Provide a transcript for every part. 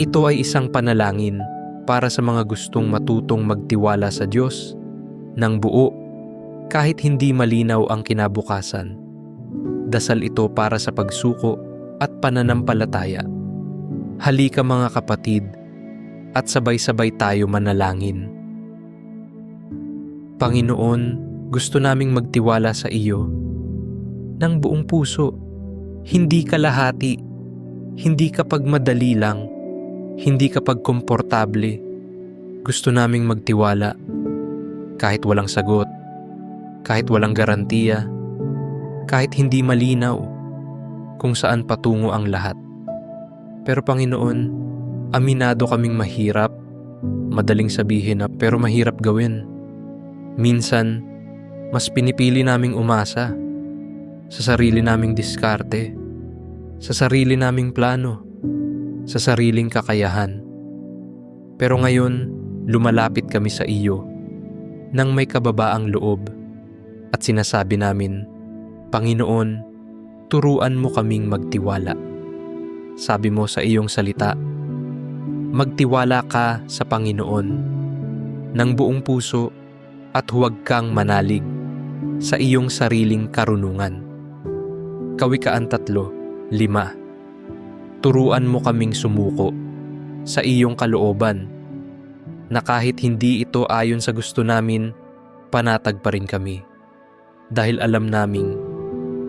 Ito ay isang panalangin para sa mga gustong matutong magtiwala sa Diyos ng buo kahit hindi malinaw ang kinabukasan. Dasal ito para sa pagsuko at pananampalataya. Halika mga kapatid at sabay-sabay tayo manalangin. Panginoon, gusto naming magtiwala sa iyo ng buong puso. Hindi kalahati, hindi kapag madali lang, hindi kapag komportable. Gusto naming magtiwala kahit walang sagot, kahit walang garantiya, kahit hindi malinaw kung saan patungo ang lahat. Pero Panginoon, aminado kaming mahirap, madaling sabihin na pero mahirap gawin. Minsan, mas pinipili naming umasa sa sarili naming diskarte, sa sarili naming plano, sa sariling kakayahan. Pero ngayon, lumalapit kami sa iyo nang may kababaang loob at sinasabi namin, Panginoon, turuan mo kaming magtiwala. Sabi mo sa iyong salita, magtiwala ka sa Panginoon ng buong puso at huwag kang manalig sa iyong sariling karunungan. Kawikaan tatlo, lima. Turuan mo kaming sumuko sa iyong kalooban na kahit hindi ito ayon sa gusto namin, panatag pa rin kami. Dahil alam naming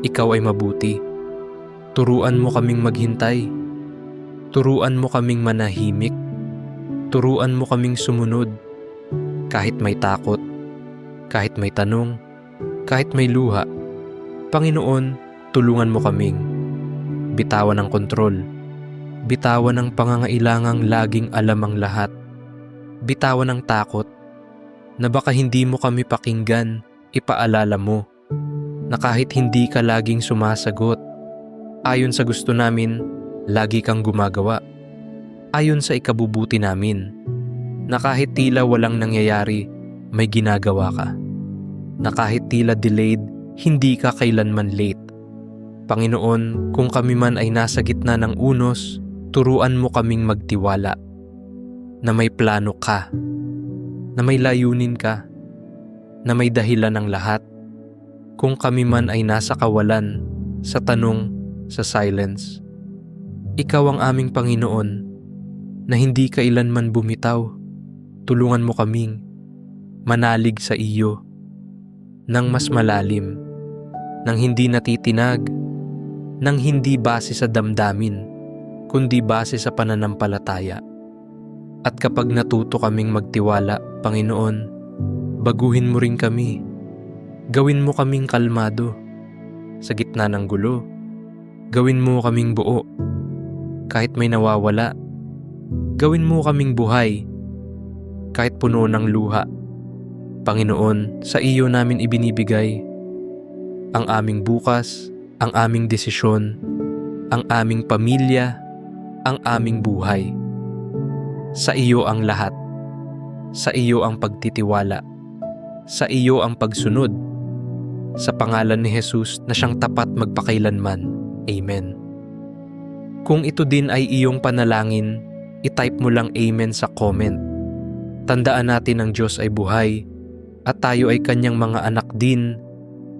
ikaw ay mabuti. Turuan mo kaming maghintay. Turuan mo kaming manahimik. Turuan mo kaming sumunod. Kahit may takot, kahit may tanong, kahit may luha. Panginoon, tulungan mo kaming. Bitawan ang kontrol. Bitawan ang pangangailangang laging alam ang lahat. Bitawan ang takot na baka hindi mo kami pakinggan, ipaalala mo na kahit hindi ka laging sumasagot, ayon sa gusto namin, lagi kang gumagawa. Ayon sa ikabubuti namin, na kahit tila walang nangyayari, may ginagawa ka. Na kahit tila delayed, hindi ka kailanman late. Panginoon, kung kami man ay nasa gitna ng unos, turuan mo kaming magtiwala. Na may plano ka. Na may layunin ka. Na may dahilan ng lahat kung kami man ay nasa kawalan, sa tanong, sa silence. Ikaw ang aming Panginoon na hindi kailanman bumitaw. Tulungan mo kaming manalig sa iyo ng mas malalim, ng hindi natitinag, ng hindi base sa damdamin, kundi base sa pananampalataya. At kapag natuto kaming magtiwala, Panginoon, baguhin mo rin kami Gawin mo kaming kalmado sa gitna ng gulo. Gawin mo kaming buo kahit may nawawala. Gawin mo kaming buhay kahit puno ng luha. Panginoon, sa iyo namin ibinibigay ang aming bukas, ang aming desisyon, ang aming pamilya, ang aming buhay. Sa iyo ang lahat. Sa iyo ang pagtitiwala. Sa iyo ang pagsunod sa pangalan ni Jesus na siyang tapat magpakailanman. Amen. Kung ito din ay iyong panalangin, itype mo lang Amen sa comment. Tandaan natin ang Diyos ay buhay at tayo ay kanyang mga anak din,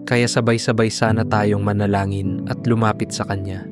kaya sabay-sabay sana tayong manalangin at lumapit sa Kanya.